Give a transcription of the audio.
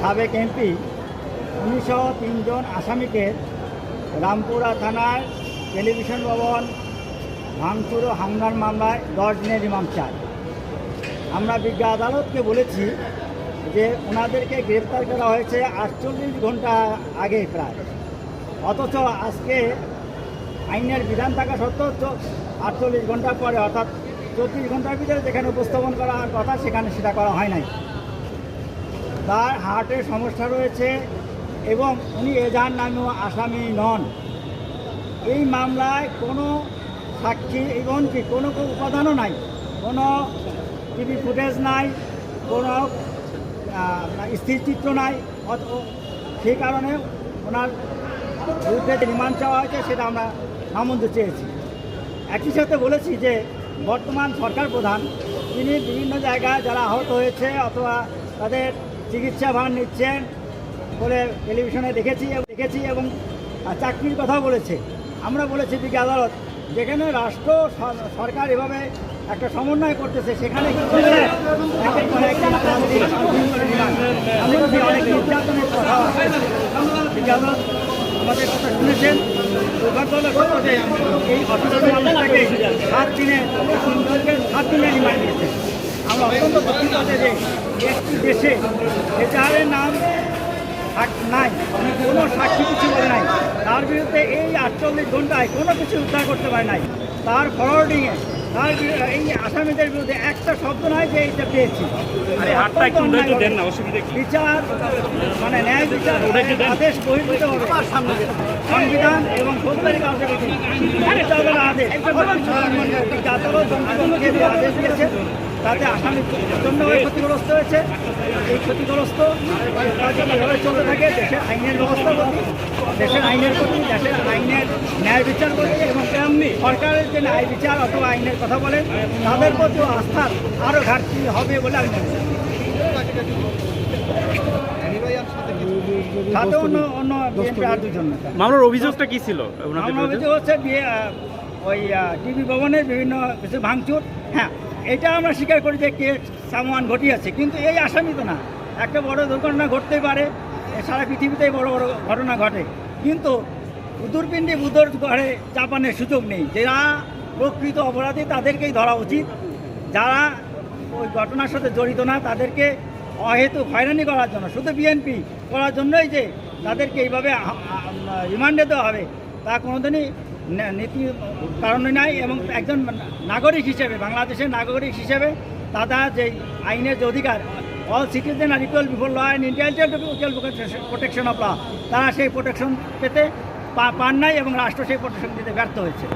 সাবেক এমপি উনিশশো তিনজন আসামিকে রামপুরা থানার টেলিভিশন ভবন, ভাঙচুর ও হামলার মামলায় দশ দিনের রিমান্ড চায় আমরা বিজ্ঞা আদালতকে বলেছি যে ওনাদেরকে গ্রেপ্তার করা হয়েছে আটচল্লিশ ঘণ্টা আগে প্রায়। অথচ আজকে আইনের বিধান থাকা সত্ত্বেও আটচল্লিশ ঘণ্টা পরে, অর্থাৎ চব্বিশ ঘণ্টার ভিতরে যেখানে উপস্থাপন করা কথা, সেখানে সেটা করা হয় নাই। তার হার্টের সমস্যা রয়েছে এবং উনি এজাহার নামেও আসামি নন। এই মামলায় কোনো সাক্ষী এমনকি কোনো কোনো উপাদানও নাই, কোনো টিভি ফুটেজ নাই, কোনো স্থিরচিত্র নাই সেই কারণে ওনার বিরুদ্ধে যে রিমান্ড চাওয়া হয়েছে সেটা আমরা নামঞ্জুর চেয়েছি। একই সাথে বলেছি যে বর্তমান সরকার প্রধান, তিনি বিভিন্ন জায়গায় যারা আহত হয়েছে অথবা তাদের চিকিৎসা ভার নিচ্ছেন বলে টেলিভিশনে দেখেছি দেখেছি এবং চাকরির কথাও বলেছে। আমরা বলেছি দিকে আদালত, যেখানে রাষ্ট্র সরকার এভাবে একটা সমন্বয় করতেছে, সেখানে নির্যাতনের কথা আমাদের কথা শুনেছেন। এই মামলাটাকে সাত দিনে সাত দিনে রিমান্ড দিয়েছে। আমরা অত্যন্ত দুঃখিত যে একটি দেশে এজাহারের নাম নাই কোনো সাক্ষী কিছু বলে নাই তার বিরুদ্ধে এই আটচল্লিশ ঘন্টায় কোনো কিছু উদ্ধার করতে পারে নাই। তার ফরওয়ার্ডিংয়ে তার এই আসামিদের বিরুদ্ধে একটা শব্দ নাই যে এইটা পেয়েছি। বিচার মানে ন্যায় বিচার আদেশ বহির্ভূত হবে। সংবিধান এবং ফৌজদারি কার্যবিধি বিচারের আদেশ। আদেশ দিয়েছে তাতে আসামি প্রচণ্ডভাবে ক্ষতিগ্রস্ত হয়েছে। এই ক্ষতিগ্রস্ত এভাবে চলতে থাকে দেশের আইনের ব্যবস্থা প্রতি দেশের আইনের প্রতি দেশের আইনের ন্যায় বিচার প্রতি এবং তেমনি সরকারের যে ন্যায় বিচার অথবা আইনের কথা বলেন তাদের প্রতিও আস্থার আরও ঘাটতি হবে বলে আমি মনে করি। দুজন মামলার অভিযোগটা কি ছিল? অভিযোগ হচ্ছে ওই টিভি ভবনের বিভিন্ন কিছু ভাঙচুর। হ্যাঁ এটা আমরা স্বীকার করি যে কে সামান ঘটিয়েছে, কিন্তু এই আসামি তো না। একটা বড় দুর্ঘটনা ঘটতেই পারে সারা পৃথিবীতেই বড় বড় ঘটনা ঘটে। কিন্তু উদুরপিণ্ডি বুদর ঘরে চাপানের সুযোগ নেই। যারা প্রকৃত অপরাধী, তাদেরকেই ধরা উচিত। যারা ওই ঘটনার সাথে জড়িত না, তাদেরকে অহেতুক হয়রানি করার জন্য, শুধু বিএনপি করার জন্যই যে তাদেরকে এইভাবে রিমান্ডে দেওয়া হবে তা কোনোদিনই নীতি কারণে নাই এবং একজন নাগরিক হিসেবে, বাংলাদেশের নাগরিক হিসেবে তারা যে আইনের যে অধিকার all citizen are equal before law and Indian protection of law তারা সেই প্রোটেকশন পেতে পান নাই এবং রাষ্ট্র সেই প্রোটেকশন দিতে ব্যর্থ হয়েছে।